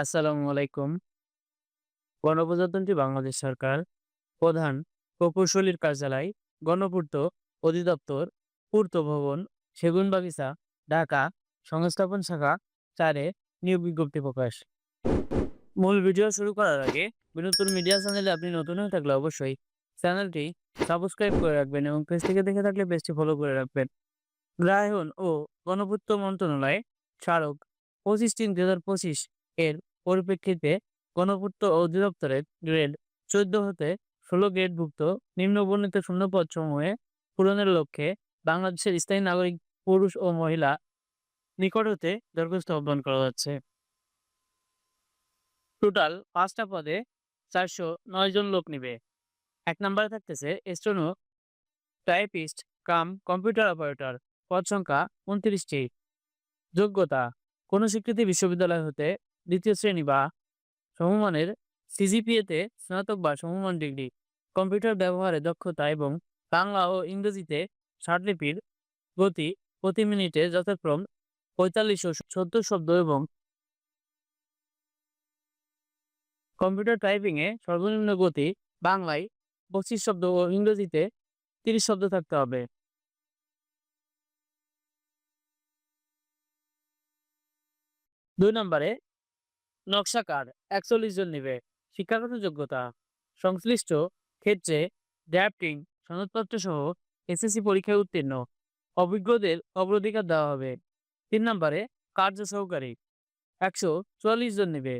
আসসালামু আলাইকুম। গণপ্রজাতন্ত্রী বাংলাদেশ সরকার, প্রধান প্রকৌশলীর কার্যালয়, গণপূর্ত অধিদপ্তর, পূর্ত ভবন সেগুনবাগিচা ঢাকা, সংস্থাপন শাখা, চারে নিয়োগ বিজ্ঞপ্তি প্রকাশ। মূল ভিডিও শুরু করার আগে বিনোদন মিডিয়া চ্যানেলে আপনি নতুন হয়ে থাকলে অবশ্যই চ্যানেলটি সাবস্ক্রাইব করে রাখবেন এবং পেজ থেকে দেখে থাকলে পেজটি ফলো করে রাখবেন। গ্রাহায়ন ও গণপূর্ত মন্ত্রণালয় স্মারক পঁচিশ তিন পঁচিশ এর পরিপ্রেক্ষিতে গণপূর্ত অধিদপ্তরের গ্রেড চোদ্দ হতে ষোলো গ্রেডভুক্ত নিম্নবর্ণিত শূন্যপদ সমূহে পূরণের লক্ষ্যে বাংলাদেশের স্থায়ী নাগরিক, পুরুষ ও মহিলা নিকট হতে দরখাস্ত আহ্বান করা যাচ্ছে টোটাল পাঁচটা পদে চারশো নয় জন লোক নিবে। এক নম্বরে থাকতেছে steno typist cum computer operator. পদ সংখ্যা উনত্রিশটি। যোগ্যতা, কোনো স্বীকৃতি বিশ্ববিদ্যালয় হতে দ্বিতীয় শ্রেণি বা সমমানের সিজিপিএতে স্নাতক বা সমমান ডিগ্রি, কম্পিউটার ব্যবহারে দক্ষতা এবং বাংলা ও ইংরেজিতে ষাটলিপির গতি প্রতি মিনিটে যথাক্রম পঁয়তাল্লিশ ও সত্তর শব্দ এবং কম্পিউটার টাইপিংয়ে সর্বনিম্ন গতি বাংলায় পঁচিশ শব্দ ও ইংরেজিতে তিরিশ শব্দ থাকতে হবে। দুই নম্বরে নকশাকার একচল্লিশ জন নিবে। শিক্ষাগত যোগ্যতা? সংশ্লিষ্ট ক্ষেত্রে ড্রাফটিং সনদপত্র সহ এসএসসি পরীক্ষায় উত্তীর্ণ। অভিজ্ঞদের অগ্রাধিকার দেওয়া হবে। তিন নম্বরে, কার্য সহকারী। একশো চুয়াল্লিশ জন নেবে।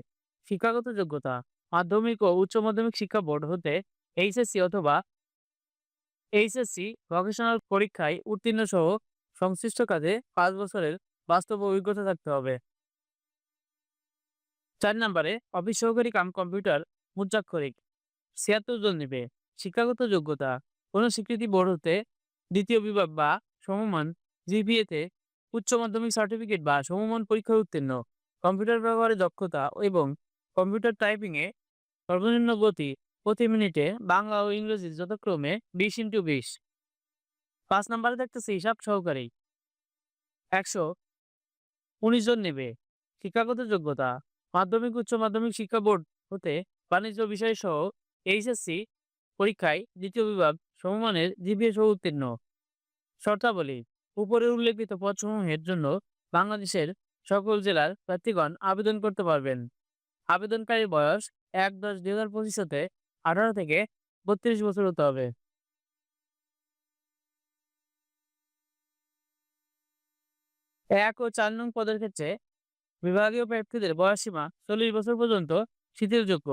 শিক্ষাগত যোগ্যতা? মাধ্যমিক ও উচ্চ মাধ্যমিক শিক্ষা বোর্ড হতে এইচএসসি অথবা এইচএসসি ভোকেশনাল পরীক্ষায় উত্তীর্ণ সহ সংশ্লিষ্ট কাজে পাঁচ বছরের বাস্তব অভিজ্ঞতা থাকতে হবে। চার নম্বরে, অফিস সহকারী কাম কম্পিউটার মুদ্রাক্ষরিক। ছিয়াত্তর জন নেবে। শিক্ষাগত যোগ্যতা। কোনো স্বীকৃতি বোর্ড হতে দ্বিতীয় বিভাগ বা সমমান জিপিএতে উচ্চ মাধ্যমিক সার্টিফিকেট বা সমমান পরীক্ষায় উত্তীর্ণ। কম্পিউটার ব্যবহারে দক্ষতা এবং কম্পিউটার টাইপিংয়ে সর্বনিম্ন গতি প্রতি মিনিটে বাংলা ও ইংরেজি যথাক্রমে বিশ ইন্টু বিশ। পাঁচ নম্বরে দেখতেছে হিসাব সহকারী। একশো উনিশ জন নেবে। শিক্ষাগত যোগ্যতা। মাধ্যমিক, উচ্চ মাধ্যমিক শিক্ষা বোর্ড হতে বাণিজ্য বিষয় সহ এইচএসসি পরীক্ষায় দ্বিতীয় বিভাগ সমমানের জিপিএ সহ উত্তীর্ণ। শর্তাবলী, উপরে উল্লেখিত পদসমূহের জন্য বাংলাদেশের সকল জেলার প্রার্থীগণ আবেদন করতে পারবেন। আবেদনকারীর বয়স এক দশ দুই হাজার পঁচিশ হতে আঠারো থেকে বত্রিশ বছর হতে হবে। এক ও চার নং পদের ক্ষেত্রে বিভাগীয় প্রার্থীদের বয়সসীমা চল্লিশ বছর পর্যন্ত শিথিলযোগ্য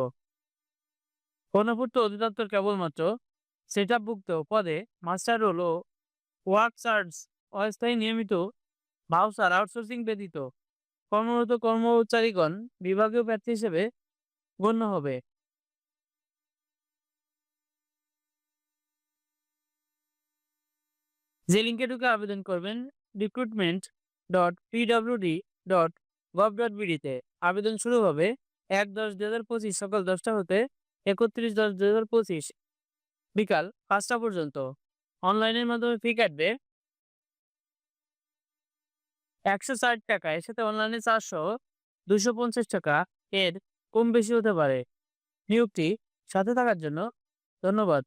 গণপূর্ত অধিদপ্তর কেবলমাত্র সেটআপভুক্ত পদে মাস্টার রোল ও ওয়ার্ক চার্জ অস্থায়ী নিয়মিত ভাউচার আউটসোর্সিং ব্যতীত কর্মরত কর্মচারীগণ বিভাগীয় প্রার্থী হিসেবে গণ্য হবে। যে লিঙ্কে ঢুকে আবেদন করবেন recruitment dot PWD dot gov আবেদন শুরু হবে এক দশ দু হাজার পঁচিশ সকাল দশটা হতে একত্রিশ দশ দু হাজার পঁচিশ বিকাল পাঁচটা পর্যন্ত। অনলাইনের মাধ্যমে ফি কাটবে একশো ষাট টাকা। এর সাথে অনলাইনে চারশো দুশো পঞ্চাশ টাকা। এর কম বেশি হতে পারে। নিয়োগটি সাথে থাকার জন্য ধন্যবাদ।